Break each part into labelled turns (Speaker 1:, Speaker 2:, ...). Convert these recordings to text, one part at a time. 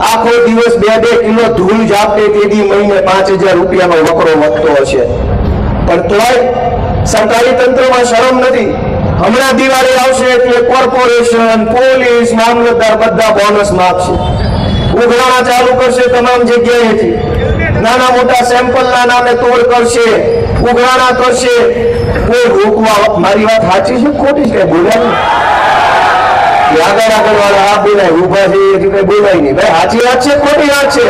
Speaker 1: આખો દિવસ બે બે કિલો ધૂળ જાપે તેથી મહિને પાંચ રૂપિયાનો વકરો વધતો હશે. પણ તોય સરકારી તંત્રમાં શરમ નથી. હમણાં દિવાળી આવશે એટલે કોર્પોરેશન, પોલીસ, મામલતદાર બધા બોનસ માપશે ઉઘરાણા ચાલુ કરશે તમામ જગ્યાએથી. નાના મોટા સેમ્પલના નામે તોડ કરશે. ઉઘરાણા કરશે. કોઈ રોકવા મારી વાત સાચી છે ખોટી છે? બોલ્યા આગળ આગળ વાળા આ બોલાય ઊભા છે એથી કઈ બોલાય નહીં. ભાઈ, સાચી વાત છે ખોટી વાત છે?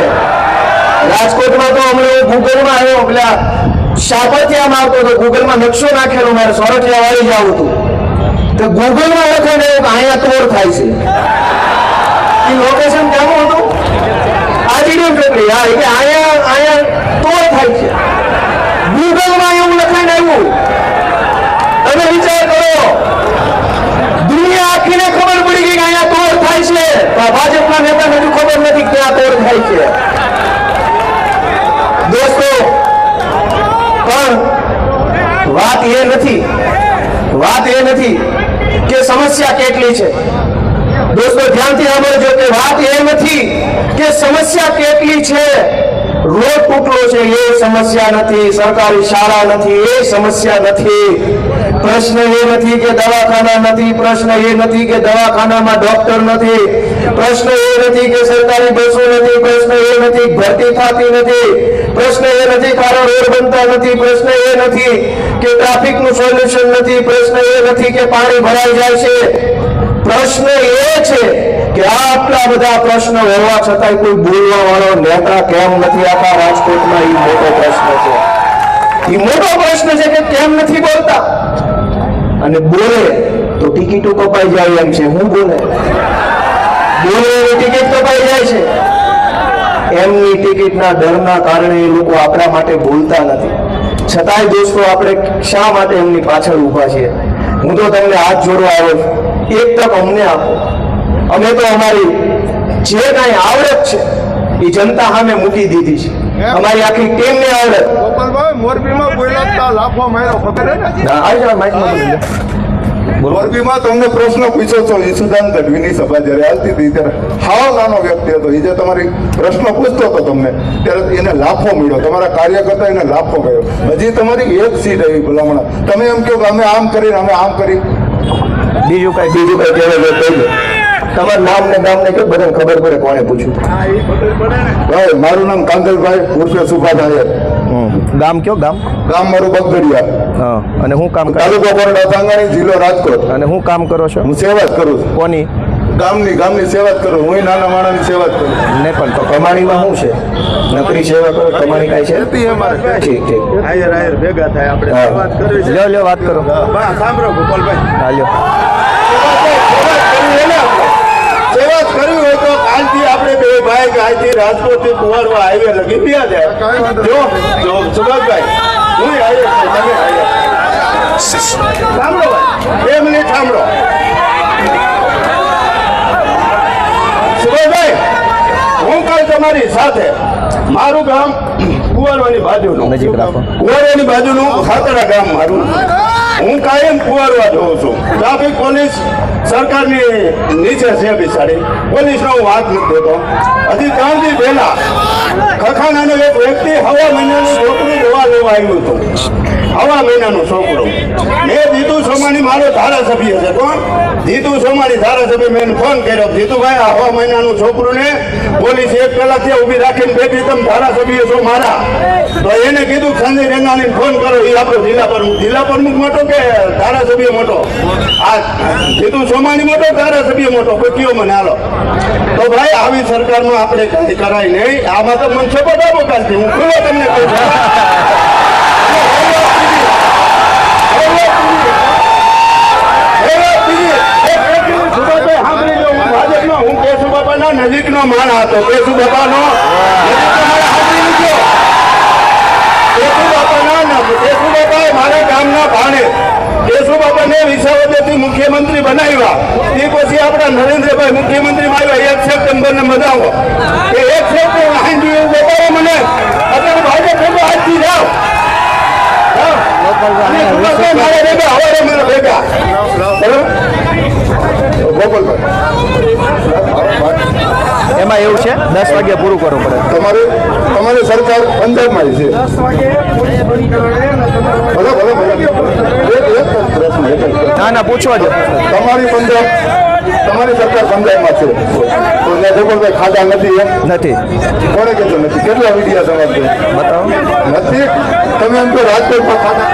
Speaker 1: રાજકોટમાં તો હમણાં ગૂગલમાં આવ્યો, પેલા સાપતિયામાં આવતો તો ગૂગલમાં નકશો નાખેલો મારે, સોરઠિયા વાળી જાવ હતું તો. ગૂગલમાં લખાઈને કે અહીંયા તોડ થાય છે. એ લોકેશન કેવું હતું? આજીડિયમ ફેક્ટરી હા એટલે અહીંયા અહીંયા તોડ થાય છે ગૂગલમાં એવું લખાઈને આવ્યું તમે વિચાર કરો દુનિયા આખીને ખબર પડી ગઈ કે અહીંયા તોડ થાય છે પણ આ ભાજપના નેતાને હજુ ખબર નથી ક્યાં તોડ થાય છે. દોસ્તો, પણ વાત એ નથી, વાત એ નથી કે સમસ્યા કેટલી છે. દોસ્તો, ધ્યાનથી સાંભળજો કે વાત એ નથી કે સમસ્યા કેટલી છે. રોડ તૂટલો છે, એ સમસ્યા નથી, સરકારી શાળા નથી, એ સમસ્યા નથી. પ્રશ્ન એ નથી કે દવાખાના નથી, પ્રશ્ન એ નથી કે દવાખાનામાં ડોક્ટર નથી, પ્રશ્ન એ નથી કે સરકારી બસો નથી, પ્રશ્ન એ નથી ભરતી થતી નથી, પ્રશ્ન એ નથી કારણ રોડ બનતા નથી, પ્રશ્ન એ નથી કે ટ્રાફિકનું સોલ્યુશન નથી, પ્રશ્ન એ નથી કે પાણી ભરાઈ જાય છે. પ્રશ્ન એ છે કે આટલા બધા પ્રશ્ન હોવા છતાંય કોઈ બોલવા વાળો નેતા કેમ નથી? આખા રાજકોટમાં એ મોટો પ્રશ્ન છે. એ મોટો પ્રશ્ન છે કે કેમ નથી બોલતા? અને બોલે તો ટિકિટો કપાઈ જાય એમ છે. હું બોલે બોલે એની ટિકિટ કપાઈ જાય છે. એમની ટિકિટના ડરના કારણે એ લોકો આપણા માટે બોલતા નથી. છતાંય દોસ્તો આપણે શા માટે એમની પાછળ ઊભા છીએ? હું તો તમને હાથ જોડવા આવ્યો છું. એક તક અમને આપો. અમે તો અમારી જે કાંઈ આવડત છે એ જનતા સામે મૂકી દીધી છે. અમારી આખી ટીમને આવડત.
Speaker 2: મોરબીમાં બોલ્યા લાફો માર્યો ખબર ને? તમને પ્રશ્ન પૂછ્યો છો ઈસુદાન ગઢવીની સભા જ્યારે હાલતી હતી ત્યારે હાવ નાનો વ્યક્તિ હતો. એ જે તમારી પ્રશ્ન પૂછતો હતો તમને ત્યારે એને લાફો મળ્યો. તમારા કાર્યકર્તા એને લાફો મળ્યો હજી તમારી એક સીટ આવી ભલામણ. તમે એમ કહો કે અમે આમ કરી અમે આમ કરી.
Speaker 1: બીજું કઈ બીજું કઈ કહેવાય તમારું નામ ને ગામ ને કે બધાને ખબર પડે કોણે પૂછ્યું.
Speaker 2: ભાઈ મારું નામ કાંગલભાઈ ઉર્ફે સુભાષ નાયર
Speaker 3: ગામ કયો ગામ?
Speaker 2: ગામ મારું બગદડિયા.
Speaker 3: હા. અને હું કામ કરું?
Speaker 2: તાલુકો બરોડા સાંગાણી જિલ્લો રાજકોટ.
Speaker 3: અને હું કામ કરો છો?
Speaker 2: હું સેવા જ કરું છું.
Speaker 3: કોની?
Speaker 2: ગામની ગામની સેવા જ કરું. હું નાના માણસની સેવા જ કરું
Speaker 3: ને પણ તો.
Speaker 1: કમાણીમાં શું છે? નકરી સેવા કરો? કમાણી કાંઈ છે? ઠીક ઠીક.
Speaker 2: આયર આયર ભેગા થાય. આપણે વાત કરવી છે.
Speaker 3: લ્યો લ્યો વાત કરો.
Speaker 2: બા, સાંભળો ગોપાલભાઈ.
Speaker 3: હા લ્યો.
Speaker 2: સેવા જ કરવી હોય તો કાલથી આપણે બે ભાઈ કે આજથી રાજકોટથી કુવાડવા હાઈવે લગી ગયા જાય જો જો સુભાષભાઈ હું હાઈવે તમે હાઈવે સાંભળો બે મિનિટ સાંભળો. સુભાષભાઈ હું કાલ તમારી સાથે મારું ગામ કુવારવાની બાજુનું.
Speaker 3: નજીક રાખો.
Speaker 2: કુવારવાની બાજુનું ખાતરા ગામ મારું હું કાયમ કુવારવા જોઉં છું. ટ્રાફિક પોલીસ સરકારની નીચે છે બિચારી પોલીસનો હું વાત નથી દેતો હજી ત્રણ દી પહેલા ખખાનાનો એક વ્યક્તિ હવા મહિનાનું છોકરું જોવા લેવા આવ્યું હતું. હવા મહિનાનું છોકરો. મેં જીતુ સોમાણી મારો ધારાસભ્ય છે, કોણ? જીતુ સોમાણી ધારાસભ્ય મેં ફોન કર્યો. જીતુભાઈ, આ મહિનાનું છોકરું ને પોલીસ એક કલાકથી ઊભી રાખીને બેઠી, તમે ધારાસભ્ય છો મારા. તો એને કીધું સંજય રેંગાણીને ફોન કરો એ આપણો જિલ્લા પ્રમુખ જિલ્લા પ્રમુખ મોટો કે ધારાસભ્ય મોટો? આ જીતુ સોમાણી મોટો, ધારાસભ્ય મોટો? કોઈ કયો મને, હાલો. તો ભાઈ, આવી સરકારમાં આપણે કઈ કરાય નહીં. આમાં તો મને સપોર્ટ આપો કાલથી હું ખુલ્લો તમને કહું છું. નજીકનો માણ હતો કેશુ બાપાનો. કેશુ બાપાના બાપા મારા ગામના ભાણે કેશુ બાપાને વિસાવદરથી મુખ્યમંત્રી બનાવ્યા. તે પછી આપણા નરેન્દ્રભાઈ મુખ્યમંત્રી આવ્યા. એક સપ્ટેમ્બર ને મજાવો એ એક સપ્ટેમ્બર હાંજી મને અત્યારે ભાજપ ભેગો આજથી જાઓ. મારા ભેગા હવારે મારા ભેગા. બરોબર ગોપાલભાઈ.
Speaker 3: એમ એવું છે? દસ વાગે પૂરું કરવું પડે.
Speaker 2: તમારે તમારી સરકાર પંજાબમાં છે.
Speaker 3: ના ના પૂછવા જો
Speaker 2: તમારી પંજાબ તમારી સરકાર પંજાબમાં છે. તો જગોભાઈ ખાતા નથી એમ?
Speaker 3: નથી.
Speaker 2: કોને કહેતો નથી? કેટલા વિડિયા તમારે?
Speaker 3: બતાવો.
Speaker 2: નથી? તમે એમ તો રાજકોટમાં
Speaker 1: નહીં.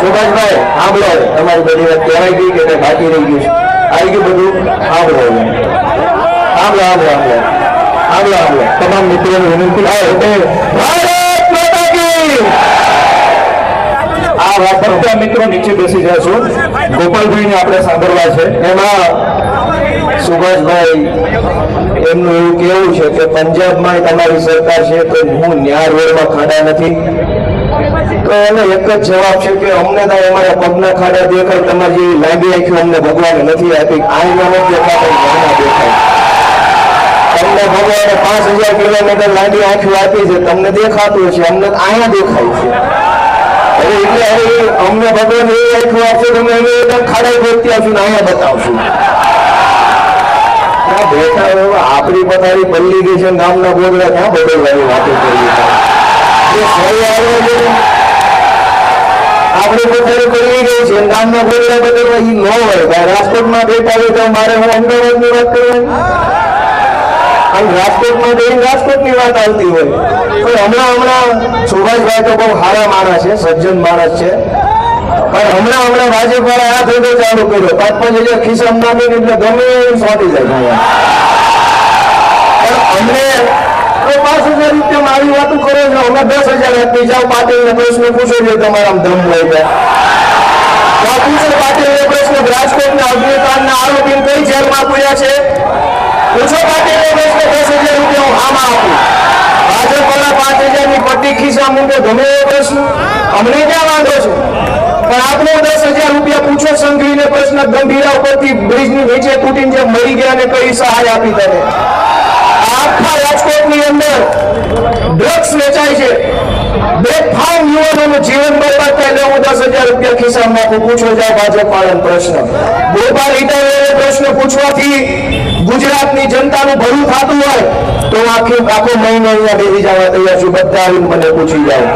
Speaker 1: સુભાષભાઈ સાંભળો. તમારી બધી વાત કહેવાય ગઈ કે બાકી રહી ગયું છે? આવી ગયું બધું? હવે. સાંભળો સાંભળો સાંભળો સાંભળો સાંભળો તમામ મિત્રોને વિનંતી. માતા કી! આ મિત્રો નીચે બેસી જશું ગોપાલભાઈને આપણે સાંભળવા છે. એમાં સુભાષભાઈ એમનું એવું કેવું છે કે પંજાબમાં તમારી સરકાર છે તો હું ન્યાય રોડમાં ખાડા નથી. તો એને એક જ જવાબ છે કે અમને તો અમારા પગના ખાડા દેખાય, તમારી જેવી લાંબી આંખો અમને ભગવાને નથી આપી. આઈના નથી દેખાતા દેખાય. તમને ભગવાને પાંચ હજાર કિલોમીટર લાંબી આંખો આપી છે, તમને દેખાતું છે અમને અહીંયા દેખાય છે. હવે એટલે હવે અમને ભગવાન એ આંખો આપશે, તમે અમે ખાડા આવશું ને અહીંયા બતાવશું. આપણી પથારી પલ્લી ગઈ છે ગામના બોગડા ક્યાં બદલવાની વાતો કરી? છે. આપણી પોતાને કરવી ગઈ છે, ગામના બોગડા બદલ ઈ ન હોય. રાજકોટમાં બેઠા હોય તો મારે હું અમદાવાદની વાત કરવાની? આમ રાજકોટમાં જઈને રાજકોટની વાત આવતી હોય. તો હમણાં હમણાં સુભાષભાઈ તો બહુ સારા માણસ છે, સજ્જન માણસ છે. પણ હમણાં હમણાં ભાજપ આ ધંધો ચાલુ કર્યો. પાંચ પાંચ હજાર ખિસ્સા નાખીને એટલે ગમે એમ સોંટી જાય. અમને તો પાંચ હજાર રૂપિયા મારી વાતું કરો અમે દસ હજાર પ્રશ્ન પૂછો છો, તમારા દમ હોય તો તો આ પૂછો પાટીલને પ્રશ્ન, રાજકોટના અગ્નિકાંડના આરોપીને કઈ છે? પૂછો પાટીલને પ્રશ્ન, દસ હજાર આમાં આપું. ભાજપ પાંચ હજારની પટ્ટી ખિસ્સા મૂકે, ગમે એવો પ્રશ્ન. અમને ક્યાં વાંધો છે? પણ આપણે દસ હજાર રૂપિયા પૂછો, સંઘવીને પ્રશ્ન ગંભીરા ઉપરથી બ્રિજની નીચે તૂટીને જે મરી ગયા ને કઈ સહાય આપી તમે આખા રાજકોટની અંદર ડ્રગ્સ વેચાય છે. બેફામ યુવાનોનું જીવન બરબાદ થાય એટલે હું દસ હજાર રૂપિયા ખિસ્સામાં નાખું જાય ભાજપ વાળાનો પ્રશ્ન. ગોપાલ ઇટાલિયાનો પ્રશ્ન પૂછવાથી ગુજરાતની જનતાનું ભલું થતું હોય તો આખી આખો મહિનો અહીંયા બેસી જવા તૈયાર છું. બધા આવીને મને પૂછી જાય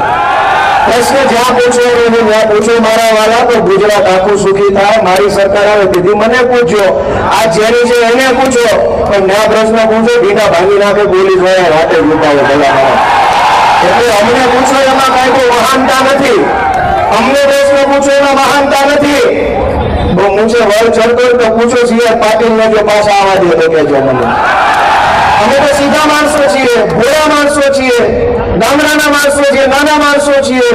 Speaker 1: પ્રશ્ન જ્યાં પૂછો ત્યાં પૂછો મારા વાલા તો ગુજરાત આખું સુખી થાય, મારી સરકાર આવે દીધી મને પૂછ્યો આ જેની છે એને પૂછો. પણ ના પ્રશ્ન પૂછો ભીના ભાંગી નાખે, બોલી જોયા, રાતે લૂંટાવે ભલા એટલે અમને પૂછો એમાં કાંઈ કોઈ મહાનતા નથી. અમને પ્રશ્ન પૂછો એમાં મહાનતા નથી. બહુ મૂછે વર ચડતો તો પૂછો સીઆર પાટીલને જો પાછા આવવા દે તો કહેજો મને. અમે તો સીધા માણસો છીએ માણસો છીએ, ગામડાના માણસો છીએ, નાના માણસો છીએ.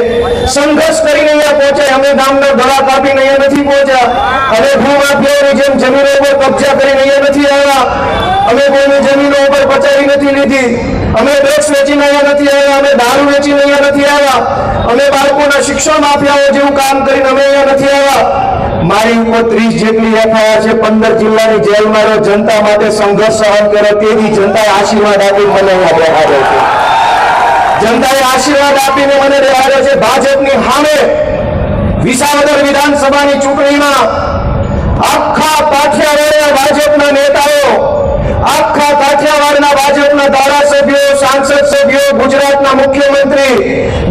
Speaker 1: સંઘર્ષ કરીને અહીંયા પહોંચ્યા, અમે ગામના ગળા કાપીને અહીંયા નથી પહોંચ્યા. અમે ભૂમાફિયાઓની જેમ જમીનો ઉપર કબજા કરીને અહીંયા નથી આવ્યા. અમે કોઈની જમીનો ઉપર પચાવી નથી લીધી. અમે ડ્રગ્સ વેચીને અહીંયા નથી આવ્યા, અમે દારૂ વેચીને અહીંયા નથી આવ્યા. અમે બાળકોના શિક્ષણ માફિયાઓ જેવું કામ કરીને અમે અહીંયા નથી આવ્યા. મારી ઉંમર ત્રીસ જેટલી એફઆઈઆર છે, પંદર જિલ્લાની જેલમાં રહ્યો જનતા માટે સંઘર્ષ સહન કર્યો તેથી જનતાએ આશીર્વાદ આપી મને અહીંયા છે. જનતાએ આશીર્વાદ આપીને મને બેહાડ્યો છે. ભાજપની સામે વિસાવદર વિધાનસભાની ચૂંટણીમાં આખા પાઠિયાવાડના ભાજપના નેતાઓ, આખા કાઠિયાવાડના ભાજપના ધારાસભ્યો, સાંસદ સભ્યો, ગુજરાતના મુખ્યમંત્રી,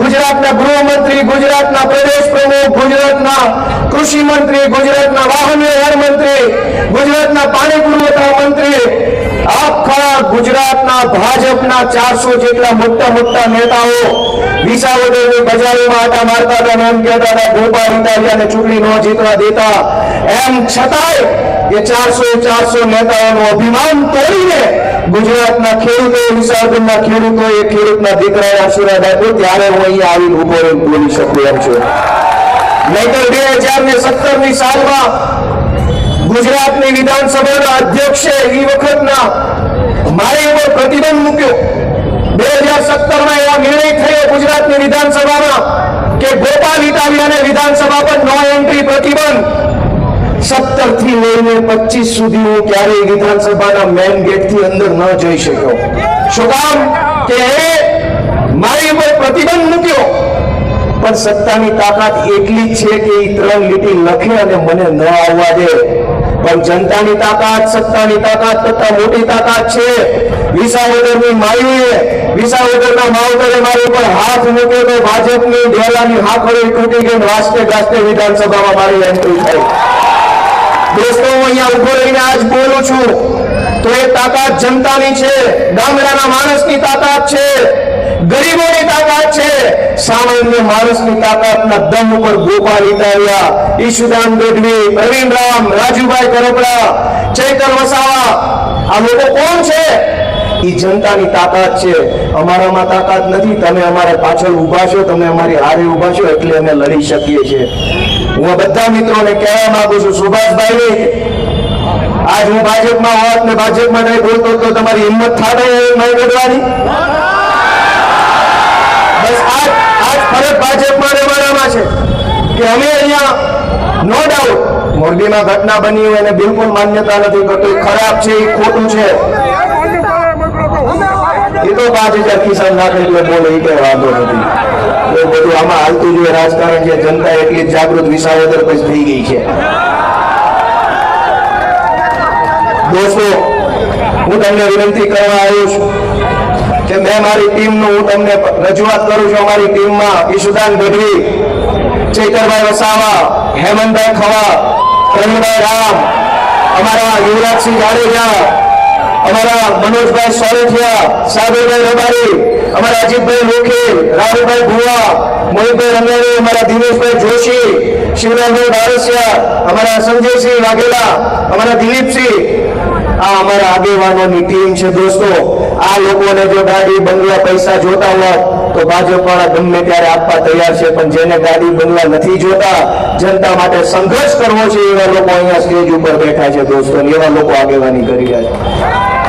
Speaker 1: ગુજરાતના ગૃહમંત્રી, ગુજરાતના પ્રદેશ ગુજરાતના કૃષિ મંત્રી, ગુજરાતના વાહન વ્યવહાર મંત્રી, ગુજરાતના પાણી પુરવઠા મંત્રી, આખા ગુજરાતના ભાજપના ચારસો જેટલા મોટા મોટા નેતાઓ વિસાવદરની બજારોમાં આટા મારતા હતા એમ ગુજરાતના ખેડૂતો વિસાવદરના ખેડૂતો એ ખેડૂતના દીકરાએ આશીર્વાદ આપ્યો. ત્યારે હું અહીંયા આવીને ઊભો બોલી શકું એમ છું. નહીતર ને સાલમાં ગુજરાતની એ વખતના મારી પ્રતિબંધ મૂક્યો. બે હજાર સત્તરમાં એવા નિર્ણય થયો ગુજરાતની વિધાનસભામાં કે ગોપાલ ઇટાલિયાને વિધાનસભા પર નો એન્ટ્રી પ્રતિબંધ સત્તરથી લઈને પચીસ સુધી હું ક્યારેય વિધાનસભાના મેઇન ગેટથી અંદર ન જઈ શક્યો. શું કામ? કે મારી ઉપર પ્રતિબંધ મૂક્યો. પણ સત્તાની તાકાત એટલી છે કે એ ત્રણ લીટી લખે અને મને ન આવવા દે. પણ જનતાની તાકાત, સત્તાની તાકાત કરતા મોટી તાકાત છે. વિસાવદરની માયુએ વિસાવદરના માવતરે મારી ઉપર હાથ મૂક્યો તો ભાજપની ડેલાની હાકડી તૂટી ગઈ વાસ્તે ગાસ્તે વિધાનસભામાં મારી એન્ટ્રી થઈ. દોસ્તો, હું અહીંયા ઊભો રહીને આજ બોલું છું. તો એ તાકાત જનતાની છે. ગામડાના માણસની તાકાત છે. સામાન્ય માણસની તાકાતના દમ ઉપર ગોપાલ ઇટાલિયા, ઈશુદાન ગઢવી પ્રવીણ રામ, રાજુભાઈ કરપડા, ચૈતર વસાવા. આ લોકો કોણ છે? ઈ જનતાની તાકાત છે. અમારામાં તાકાત નથી. તમે અમારે પાછળ ઊભા છો, તમે અમારી હારે ઊભા છો એટલે અમે લડી શકીએ છીએ. હું બધા મિત્રોને કહેવા માંગુ છું સુભાષભાઈ આજ હું ભાજપમાં હોત ને ભાજપમાં નહીં બોલતો તો તમારી હિંમત થાય નહીં લડવાની કે અમે અહીંયા નો ડાઉટ મોરબીમાં ઘટના બની હોય એને બિલકુલ માન્યતા નથી કરતું. ખરાબ છે, એ ખોટું છે. એ તો પાંચ હજાર કિસાન નાખે એટલે બોલે, એ કઈ વાંધો નથી. એ બધું આમાં હાલતું જોઈએ રાજકારણ છે, જનતા એટલી જાગૃત વિસાવદર પછી થઈ ગઈ છે. દોસ્તો, હું તમને વિનંતી કરવા આવ્યો છું કે મેં મારી ટીમનું હું તમને રજૂઆત કરું છું, અમારી ટીમમાં ઈશુદાન ગઢવી ચૈતરભાઈ વસાવા, હેમંતભાઈ ખવા, પ્રવીણભાઈ રામ, અમારા યુવરાજસિંહ જાડેજા, અમારા મનોજભાઈ સોરઠિયા સાબરભાઈ રબારી, અમારા અજીતભાઈ લોખી રાહુલભાઈ ભુવા, મોહિતભાઈ રંગાણી અમારા દિનેશભાઈ જોશી શિવરામભાઈ બારસિયા, અમારા સંજયસિંહ વાઘેલા, અમારા દિલીપસિંહ, આ અમારા આગેવાનોની ટીમ છે દોસ્તો. આ લોકોને જો ગાડી બંગલા પૈસા જોતા હોત તો ભાજપ વાળા ગમે ત્યારે આપવા તૈયાર છે, પણ જેને ગાડી બંગલા નથી જોતા, જનતા માટે સંઘર્ષ કરવો છે એવા લોકો અહીંયા સ્ટેજ ઉપર બેઠા છે દોસ્તો એવા લોકો આગેવાની કરી રહ્યા છે.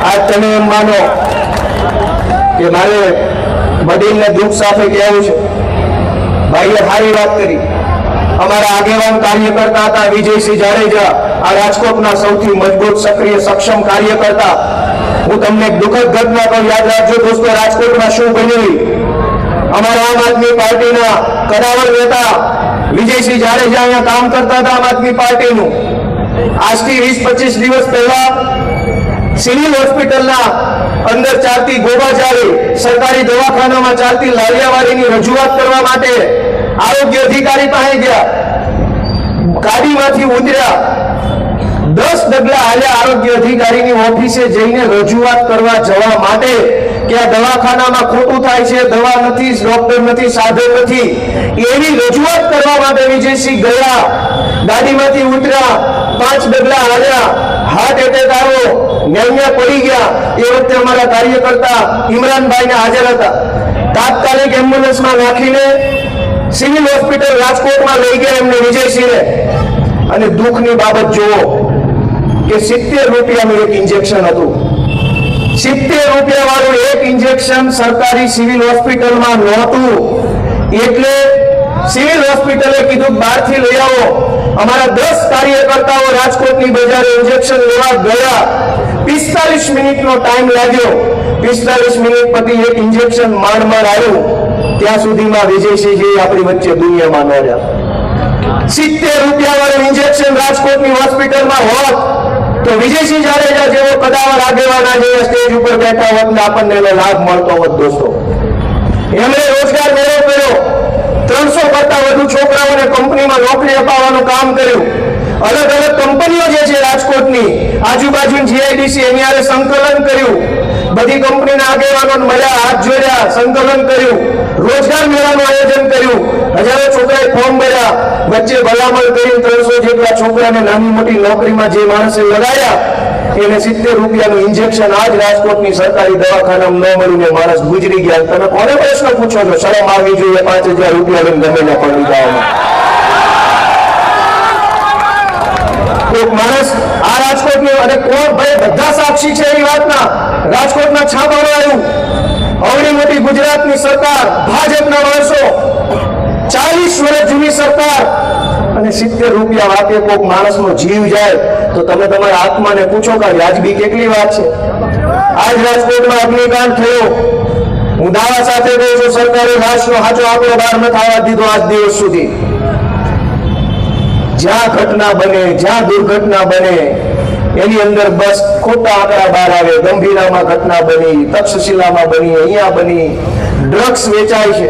Speaker 1: આજ તમે એમ માનો કે મારે વડીલને દુઃખ સાથે કહેવું છે. ભાઈએ સારી વાત કરી. અમારા આગેવાન કાર્યકર્તા હતા વિજયસિંહ જાડેજા. આ રાજકોટના સૌથી મજબૂત, સક્રિય, સક્ષમ કાર્યકર્તા. હું તમને દુઃખદ ઘટના પણ યાદ રાખજો દોસ્તો, રાજકોટમાં શું બન્યું? અમારા આમ આદમી પાર્ટીના કદાવર નેતા વિજયસિંહ જાડેજા અહીંયા કામ કરતા હતા આમ આદમી પાર્ટીનું. આજથી વીસ, પચીસ દિવસ પહેલા સિવિલ હોસ્પિટલના અંદર ચાલતી ગોબાજારી સરકારી દવાખાનામાં ચાલતી લાલિયાવાડીની રજૂઆત કરવા માટે આરોગ્ય અધિકારી પાસે ગયા. ગાડીમાંથી ઉતર્યા. દસ ડગલા હાલ્યા આરોગ્ય અધિકારીની ઓફિસે જઈને રજૂઆત કરવા જવા માટે આ દવાખાનામાં ખોટું થાય છે, દવા નથી ડોક્ટર નથી, સાધન નથી. એવી રજૂઆત કરવા માટે વિજયસિંહ ગયા ગાડીમાંથી ઉતર્યા, પાંચ ડગલા હાલ્યા હાર્ટ એટેક આવ્યો ન્યાન્યા પડી ગયા. એ વખતે અમારા કાર્યકર્તા ઇમરાનભાઈને હાજર હતા. તાત્કાલિક એમ્બ્યુલન્સમાં નાખીને સિવિલ હોસ્પિટલ રાજકોટમાં લઈ ગયા એમને વિજયસિંહને. અને દુઃખની બાબત જુઓ કે સિત્તેર રૂપિયાનું એક ઇન્જેક્શન હતું. સિત્તેર રૂપિયા વાળું એક ઇન્જેક્શન સરકારી સિવિલ હોસ્પિટલમાં નહોતું. એટલે સિવિલ હોસ્પિટલે કીધું, બહારથી લઈ આવો. અમારા દસ કાર્યકર્તાઓ રાજકોટની બજારે ઇન્જેક્શન લેવા ગયા. પિસ્તાલીસ મિનિટનો ટાઈમ લાગ્યો. પિસ્તાલીસ મિનિટ પછી એક ઇન્જેક્શન માંડ માંડ આવ્યું. ત્યાં સુધીમાં વિજયસિંહજી આપણી વચ્ચે દુનિયામાં ન રહ્યા. સિત્તેર રૂપિયા વાળું ઇન્જેક્શન રાજકોટની હોસ્પિટલમાં હોત. તો વિજયસિંહ જાડેજા જેવો કદાવર આગેવાના જેવા સ્ટેજ ઉપર બેઠા હોત આપણને એનો લાભ મળતો હોત દોસ્તો. એમણે રોજગાર મેળો કર્યો. ત્રણસો કરતા વધુ છોકરાઓને કંપનીમાં નોકરી અપાવવાનું કામ કર્યું. અલગ અલગ કંપનીઓ જે છે રાજકોટની આજુબાજુ જીઆઈડીસી એની સંકલન કર્યું. બધી કંપનીના આગેવાનો મળ્યા, હાથ જોડ્યા સંકલન કર્યું, રોજગાર મેળાનું આયોજન કર્યું. હજારો છોકરાએ ફોર્મ ભર્યા. વચ્ચે ભલામણ કરી ત્રણસો જેટલા છોકરાને નાની મોટી નોકરીમાં જે માણસે લગાડ્યા, એને સિત્તેર રૂપિયાનું ઇન્જેક્શન આજ રાજકોટની સરકારી દવાખાનામાં ન મળીને માણસ ગુજરી ગયા. તમે કોને પ્રશ્ન પૂછો છો? શરમ આવી જોઈએ, પાંચ હજાર રૂપિયા લઈને ગમે પડી જાઓ. એક માણસ રાજકોટની અને કોણ ભાઈ? બધા સાક્ષી છે એ વાતના. રાજકોટના છાપામાં આવ્યું. અવળી મોટી ગુજરાતની સરકાર, ભાજપના માણસો. ચાલીસ વર્ષ જૂની સરકાર. અને સિત્તેર રૂપિયા વાપે કોઈક માણસનો જીવ જાય, તો તમે તમારા આત્માને પૂછો કે વ્યાજબી કેટલી વાત છે? આજ રાજકોટમાં અગ્નિકાંડ થયો. હું દાવા સાથે કહું છું, સરકારે રાષ્ટ્રનો સાચો આપણો બહાર ન થવા દીધો આજ દિવસ સુધી. જ્યાં ઘટના બને, જ્યાં દુર્ઘટના બને, એની અંદર બસ ખોટા આંકડા બહાર આવે, ગંભીરામાં ઘટના બની, તક્ષશિલામાં બની, અહીંયા બની ડ્રગ્સ વેચાય છે.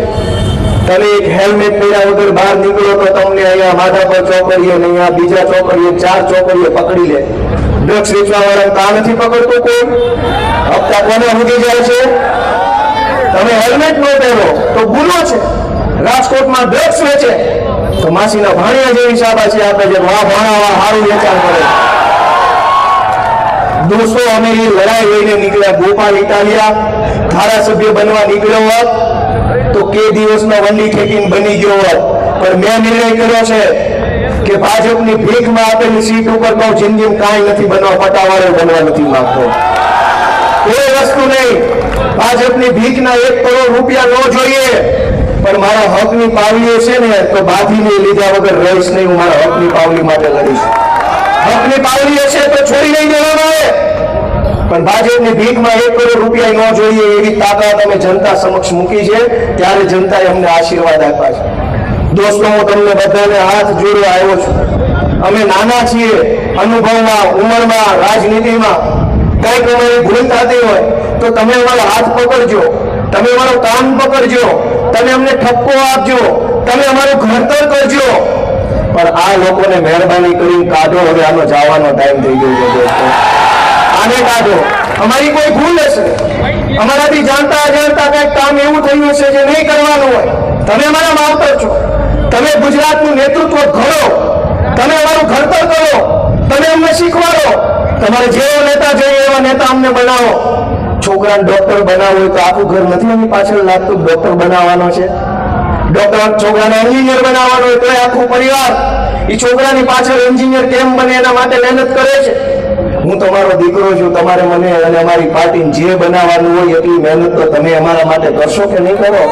Speaker 1: તમે એક હેલ્મેટ પહેર્યા વગર બહાર નીકળો તો તમને અહીંયા માથા પર ચોકડીએ ને અહીંયા બીજા ચોકડીએ ચાર ચોકડીએ પકડી લે. ડ્રગ્સ વેચવા વાળા કા નથી પકડતો કોઈ? હપ્તા કોને ઉડી જાય છે? તમે હેલ્મેટ ન પહેરો તો ગુનો છે. રાજકોટમાં ડ્રગ્સ વેચે. તો માસીના ભાણિયા જેવી શાબાશી આપે છે. વાહ ભાણા વાહ સારું વેચાણ કરે દોસ્તો, અમે એ લડાઈ લઈને નીકળ્યા ગોપાલ ઇટાલિયા. ધારાસભ્ય બનવા નીકળ્યો હોત, તો કે દિવસનો વંડી ખેકીને બની ગયો હોત. પણ મેં નિર્ણય કર્યો છે કે ભાજપની ભીખમાં આપેલી સીટ ઉપર કહું જિંદગી કાંઈ નથી બનવા, પટાવાળો બનવા નથી માંગતો. એ વસ્તુ નહીં. ભાજપની ભીખના એક કરોડ રૂપિયા ન જોઈએ. પણ મારા હકની પાવલીઓ છે ને, તો બાધીને લીધા વગર રહીશ નહીં, હું મારા હકની પાવલી માટે લડીશ. હકની પાવલી છે તો છોડી નહીં દેવાનો આવે પણ ભાજપની ભીખમાં એક કરોડ રૂપિયા ન જોઈએ એવી તાકાત અમે જનતા સમક્ષ મૂકી છે, ત્યારે જનતાએ અમને આશીર્વાદ આપ્યા છે. દોસ્તો, હું તમને બધાને હાથ જોડવા આવ્યો છું. અમે નાના છીએ, અનુભવમાં, ઉંમરમાં, રાજનીતિમાં. કંઈક અમારી ભૂલ થતી હોય, તો તમે અમારો હાથ પકડજો. તમે મારો કાન પકડજો. તમે અમને ઠપકો આપજો. તમે અમારું ઘડતર કરજો. પણ આ લોકોને મહેરબાની કરીને કાઢો. હવે આનો જવાનો ટાઈમ થઈ ગયો છે આને કાઢો. અમારી કોઈ ભૂલ હશે. અમારાથી જાણતા અજાણતા કંઈક કામ એવું થયું હશે જે નહીં કરવાનું હોય. તમે અમારા માવતર છો. તમે ગુજરાતનું નેતૃત્વ ઘડો. તમે અમારું ઘડતર કરો. તમે અમને શીખવાડો. તમારે જેવો નેતા જોઈએ એવા નેતા અમને બનાવો. છોકરાને ડોક્ટર બનાવવો હોય તો આખું ઘર નથી એની પાછળ લાગતું ડોક્ટર બનાવવાનો છે. ડોક્ટર છોકરાને એન્જિનિયર બનાવવાનો હોય તો આખું પરિવાર એ છોકરાની પાછળ એન્જિનિયર કેમ બને એના માટે મહેનત કરે છે? હું તમારો દીકરો છું, તમારે મને અને અમારી પાર્ટી જે બનાવવાનું હોય એટલી મહેનત તો તમે અમારા માટે કરશો કે નહીં કરો?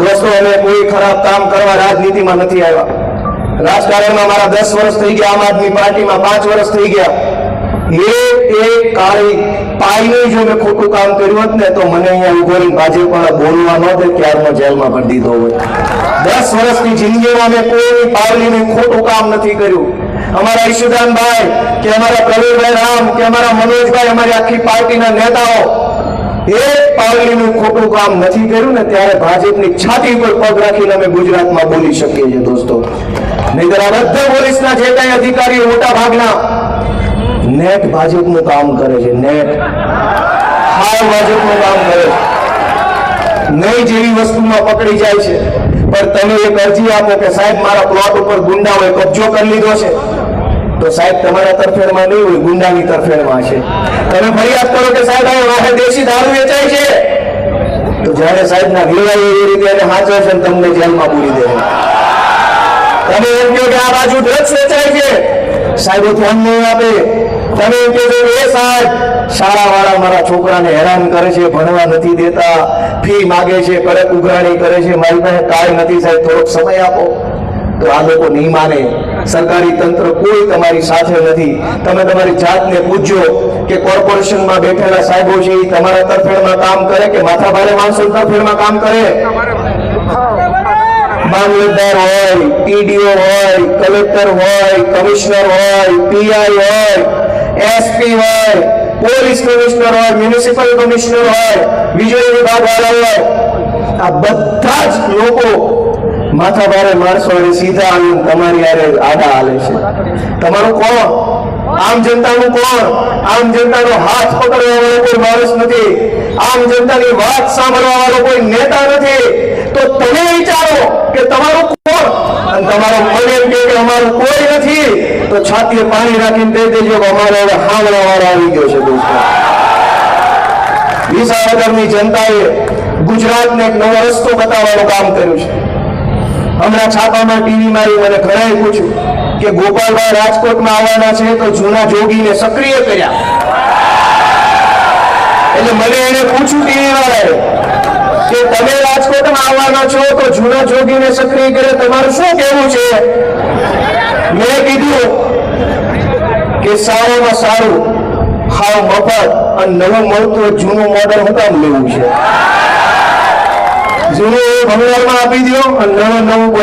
Speaker 1: દોસ્તો, અમે કોઈ ખરાબ કામ કરવા રાજનીતિમાં નથી આવ્યા. રાજકારણમાં મારા દસ વર્ષ થઈ ગયા, આમ આદમી પાર્ટીમાં પાંચ વર્ષ થઈ ગયા. એક એક કાળી પાયનું જો મેં ખોટું કામ કર્યું હોત ને, તો મને અહીંયા ઊભો રહીને ભાજપ વાળા બોલવા ન દે ક્યારનો જેલમાં ભરી દીધો હોય દસ વર્ષની જિંદગીમાં મેં કોઈ ખોટું કામ નથી કર્યું. અમારા ઈશુદાનભાઈ કે અમારા પ્રવીણભાઈ રામ કે અમારા મનોજભાઈ, અમારી આખી પાર્ટીના નેતાઓ એક પાવલીનું ખોટું કામ નથી કર્યું ને, ત્યારે ભાજપની છાતી પર પગ રાખીને અમે ગુજરાતમાં બોલી શકીએ છીએ દોસ્તો. નહીતર આ બધા પોલીસના જે કઈ અધિકારીઓ મોટા ભાગના નેટ ભાજપનું કામ કરે છે, નેટ. હાવ ભાજપનું કામ કરે છે. નહીં જેવી વસ્તુમાં પકડી જાય છે, પણ તમે એક અરજી આપો કે સાહેબ, મારા પ્લોટ ઉપર ગુંડાઓએ કબજો કરી લીધો છે. તો સાહેબ, તમારા તરફેણમાં નહીં હોય, ગુંડાની તરફેણમાં છે. તમે ફરિયાદ કરો કે સાહેબ આ વાહે દેશી દારૂ વેચાય છે. તો જ્યારે સાહેબ ના લેવાય એવી રીતે એને હાચો છે તમને જેલમાં પૂરી દે તમે એમ કહો કે આ બાજુ ડ્રગ્સ વેચાય છે. સાહેબો ધ્યાન નહીં આપે. તમે એમ કહો છો, એ સાહેબ, શાળાવાળા મારા છોકરાને હેરાન કરે છે, ભણવા નથી દેતા, ફી માગે છે, કડક ઉઘરાણી કરે છે, મારી પાસે કાંઈ નથી સાહેબ, થોડોક સમય આપો. તો આ લોકો નહીં માને. સરકારી તંત્ર કોઈ તમારી સાથે નથી. તમે તમારી જાતને પૂછજો કે કોર્પોરેશનમાં બેઠેલા સાહેબો છે, એ તમારા તરફેણમાં કામ કરે કે માથા ભારે માણસો તરફેણમાં કામ કરે? મામલતદાર હોય, પીડીઓ હોય, કલેક્ટર હોય, કમિશનર હોય, પીઆઈ હોય એસપી હોય, પોલીસ કમિશનર હોય, મ્યુનિસિપલ કમિશનર હોય, વીજળી વિભાગ વાળા હોય, આ બધા જ લોકો માથા ભારે માણસો અને સીધા આવીને તમારી યારે આડા હાલે છે. તમારું કોણ? આમ જનતાનું કોણ? આમ જનતાનો હાથ પકડવા વાળો કોઈ માણસ નથી. આમ જનતાની વાત સાંભળવા વાળો કોઈ નેતા નથી. તો તમે વિચારો કે તમારું કોણ? અને તમારો મન કે અમારું કોઈ નથી. તો છાતીએ પાણી રાખીને કહી દેજો અમારો હવે હામળા વાળો આવી ગયો છે દોસ્તો. જનતાએ ગુજરાતને એક નવો રસ્તો બતાવવાનું કામ કર્યું છે. હમણાં છાપામાં ટીવી મારી મને ઘણાએ પૂછ્યું કે ગોપાલભાઈ રાજકોટમાં આવવાના છે તો જૂના જોગીને સક્રિય કર્યા. એટલે મને એને પૂછ્યું ટીવી વાળાએ કે તમે રાજકોટમાં આવવાના છો તો જૂના જોગીને સક્રિય કરે તમારું શું કહેવું છે? મેં કીધું કે સારામાં સારું, હાવ મફત અને નવું મળતું જૂનું મોડલ હું કામ લેવું છે? આપી દો અને નવું નવું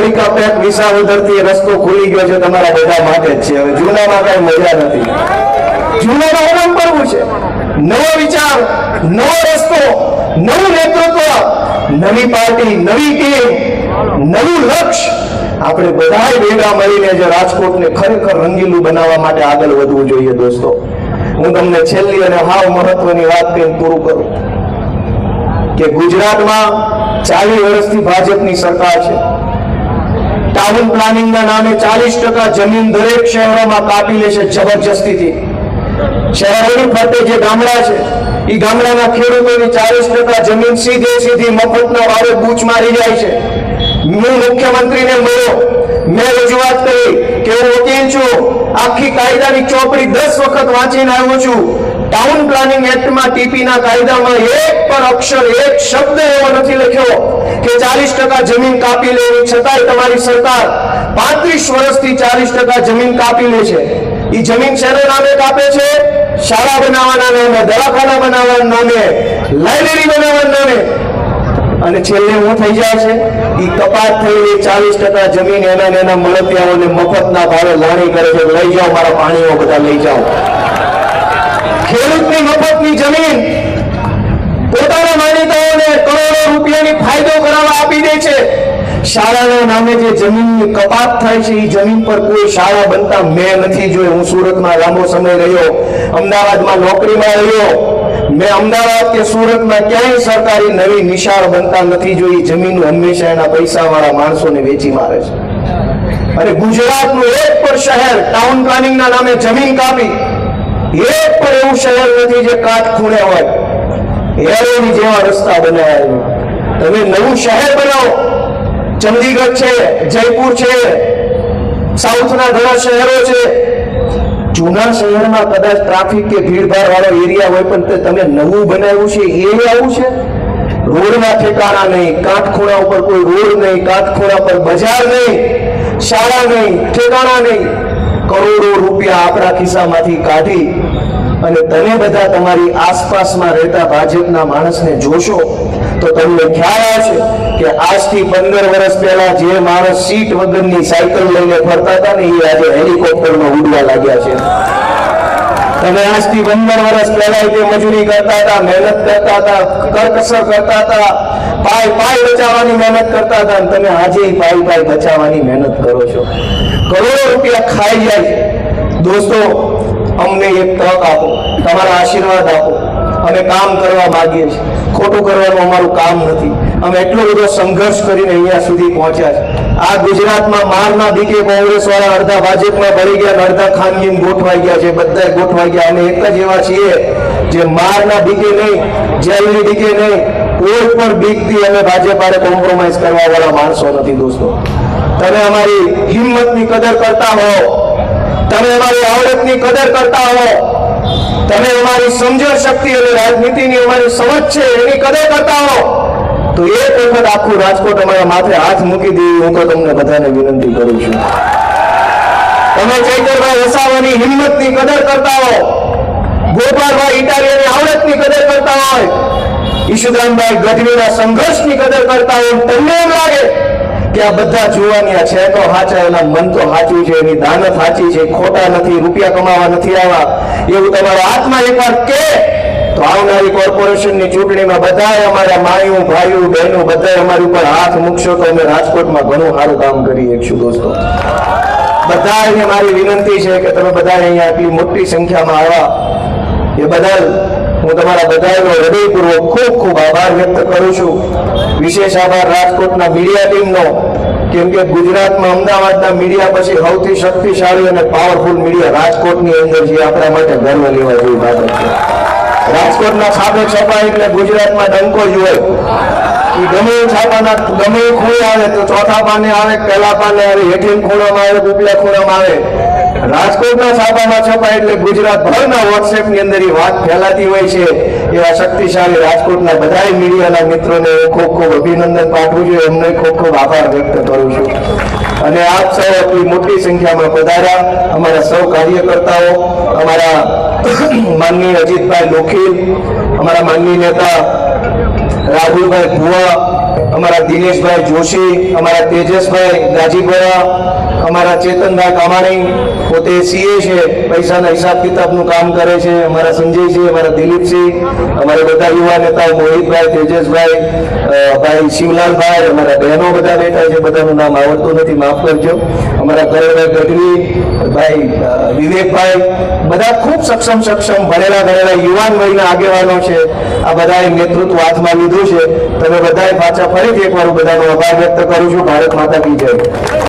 Speaker 1: રસ્તો ખુલી ગયો છે તમારા બધા માટે જ છે. હવે જૂનામાં કઈ મજા નથી. જૂનામાં ઓનમ કરવું છે? નવો વિચાર, નવો રસ્તો, નવું નેતૃત્વ, નવી પાર્ટી, નવી ટીમ નવું લક્ષ્ય. આપણે બધા ભેગા મળીને જે રાજકોટને ખરેખર રંગીલું બનાવવા માટે આગળ વધવું જોઈએ દોસ્તો. હું તમને છેલ્લી અને હાવ મહત્વની વાત કઈ પૂરું કરું. કે ગુજરાતમાં ચાલીસ વર્ષથી ભાજપની સરકાર છે. ટાઉન પ્લાનિંગના નામે ચાલીસ ટકા જમીન દરેક શહેરોમાં કાપી લે છે જબરજસ્તીથી. શહેરોની ફરતે જે ગામડા છે એ ગામડાના ખેડૂતોની ચાલીસ ટકા જમીન સીધે સીધી મફતના વારે બૂચ મારી જાય છે. હું મુખ્યમંત્રીને મળ્યો મેં રજૂઆત કરી કે હું વકીલ છું. આખી કાયદાની ચોપડી દસ વખત વાંચીને આવ્યો છું. ટાઉન પ્લાનિંગ એક્ટમાં ટીપીના કાયદામાં એક પણ અક્ષર, એક શબ્દ એવો નથી લખ્યો કે ચાલીસ ટકા જમીન કાપી લેવી છતાંય તમારી સરકાર પાંત્રીસ વર્ષથી ચાલીસ ટકા જમીન કાપી લે છે. એ જમીન શેના નામે કાપે છે? શાળા બનાવવાના નામે, દવાખાના બનાવવાના નામે, લાઇબ્રેરી બનાવવાના નામે. અને છેલ્લે હું થઈ જાય છે, ઈ કપાત થઈને ચાલીસ ટકા જમીન એના એના મળતિયાઓને મફતના ભાવે લાણી કરે છે. લઈ જાઓ, મારા પાણીઓ બધા લઈ જાઓ. ખેડૂતની મફતની જમીન પોતાના માનીતાઓને કરોડો રૂપિયાની ફાયદો કરાવવા આપી દે છે. શાળાના નામે જે જમીનની કપાત થાય છે એ જમીન પર કોઈ શાળા બનતા મેં નથી જોઈ. હું સુરતમાં લાંબો સમય રહ્યો, અમદાવાદમાં નોકરીમાં રહ્યો. મેં અમદાવાદ કે સુરતમાં ક્યાંય સરકારી નવી નિશાળ બનતા નથી જોઈ. જમીન હંમેશા એના પૈસા વાળા માણસોને વેચી મારે છે. અને ગુજરાતનું એક પણ શહેર ટાઉન પ્લાનિંગના નામે જમીન કાપી. એક પણ એવું શહેર નથી જે કાટ ખૂણે હોય. હેરોની જેવા રસ્તા બનાવ્યા તમે નવું શહેર બનાવો. ચંદીગઢ છે, જયપુર છે, સાઉથના ઘણા શહેરો છે. જૂના શહેરમાં કદાચ ટ્રાફિક કે ભીડભાડ વાળો એરિયા હોય પણ તમે નવું બનાવ્યું છે, એ આવું છે? રોડના ઠેકાણા નહીં કાંઠ ઉપર કોઈ રોડ નહીં કાંઠ પર બજાર નહીં, શાળા નહીં, ઠેકાણા નહીં. કરોડો રૂપિયા આપણા ખિસ્સામાંથી કાઢી અને તમે બધા તમારી આસપાસમાં રહેતા ભાજપના માણસને જોશો તો તમને ખ્યાલ આવશે કે આજથી પંદર વર્ષ પહેલા જે માણસ સીટ વગરની સાયકલ લઈને ફરતા હતા ને, એ આજે હેલિકોપ્ટરમાં ઉડવા લાગ્યા છે. તમે આજથી પંદર વર્ષ પહેલા જે મજૂરી કરતા હતા, મહેનત કરતા હતા કરકસર કરતા હતા, પાય પાય બચાવવાની મહેનત કરતા હતા અને તમે આજે પાય પાય બચાવવાની મહેનત કરો છો. કરોડો રૂપિયા ખાઈ જાય. દોસ્તો, અમને એક તક આપો, તમારા આશીર્વાદ આપો. અમે કામ કરવા માંગીએ છીએ. ખોટું કરવાનું અમારું કામ નથી. અમે એટલો બધો સંઘર્ષ કરીને અહીંયા સુધી પહોંચ્યા છે. આ ગુજરાતમાં મારના બીકે કોંગ્રેસ વાળા અડધા ભાજપમાં ભળી ગયા અડધા ખાનગીમ ગોઠવાઈ ગયા છે બધા ગોઠવાઈ ગયા. અને એક જ એવા છીએ જે મારના બીકે નહીં, જેલની બીકે નહીં, કોઈ પણ બીકથી અમે ભાજપ કોમ્પ્રોમાઇઝ કરવા વાળા માણસો નથી દોસ્તો. તમે અમારી હિંમતની કદર કરતા હો. તમે અમારી આવડતની કદર કરતા હો. તમે અમારી સમજણ શક્તિ અને રાજનીતિની અમારી સમજ છે, એની કદર કરતા હો. તો એક વખત આખું રાજકોટ અમારા માથે હાથ મૂકી દેવી હું તો તમને બધાને વિનંતી કરું છું. તમે ચૈતરભાઈ વસાવાની હિંમતની કદર કરતા હો. ગોપાલભાઈ ઇટાલિયાની આવડતની કદર કરતા હોય. ઈશુદાનભાઈ ગઢવીના સંઘર્ષની કદર કરતા હોય. તમને એમ લાગે કે આ બધા જોવાની છે. તો એના મન તો સાચું છે. એની દાનત સાચી છે. ખોટા નથી. રૂપિયા કમાવા નથી આવ્યા. એવું તમારો આત્મા એકવાર કે આવનારી કોર્પોરેશનની ચૂંટણીમાં બધાએ અમારા માયું, ભાઈઓ, બહેનો બધાએ અમારી ઉપર હાથ મૂકશો તો અમે રાજકોટમાં ઘણું સારું કામ કરી શકશું દોસ્તો. બધાને મારી વિનંતી છે કે તમે બધા અહીંયા આટલી મોટી સંખ્યામાં આવ્યા. એ બદલ હું તમારા બધાનો હૃદયપૂર્વક ખૂબ ખૂબ આભાર વ્યક્ત કરું છું. વિશેષ આભાર રાજકોટના મીડિયા ટીમનો, કેમ કે ગુજરાતમાં અમદાવાદના મીડિયા પછી સૌથી શક્તિશાળી અને પાવરફુલ મીડિયા રાજકોટની અંદર જે આપણા માટે ગર્વ લેવા જેવી બાબત છે. રાજકોટના છાપે છપાય એટલે ગુજરાતમાં ડંકો જ હોય. ગમે છાપાના, ગમે ખૂણે આવે તો ચોથા પાને ખૂબ ખૂબ અભિનંદન પાઠવું છું. એમને ખૂબ ખૂબ આભાર વ્યક્ત કરું છું. અને આપ સૌ આટલી મોટી સંખ્યામાં પધાર્યા. અમારા સૌ કાર્યકર્તાઓ, અમારા માનનીય અજીતભાઈ લોખીલ, અમારા માનનીય નેતા રાહુલભાઈ ભુવા અમારા દિનેશભાઈ જોશી, અમારા તેજસભાઈ ગાજીપુરા, અમારા ચેતનભાઈ કામાણી, પોતે સીએ છે, પૈસાના હિસાબ કિતાબનું કામ કરે છે, અમારા સંજયસિંહ અમારા દિલીપસિંહ, અમારા બધા યુવા નેતાઓ, મોહિતભાઈ, તેજસભાઈ ભાઈ શિવલાલભાઈ, અમારા બહેનો બધા બેઠા છે, બધાનું નામ આવડતું નથી, માફ કરજો. અમારા કરેણભાઈ ગઢવી, ભાઈ વિવેકભાઈ, બધા ખૂબ સક્ષમ સક્ષમ, ભણેલા ભણેલા યુવાન વયના આગેવાનો છે. આ બધાએ નેતૃત્વ હાથમાં લીધું છે. તમે બધાએ પાછા ફરીથી એકવાર હું બધાનો આભાર વ્યક્ત કરું છું. ભારત માતા કી જય.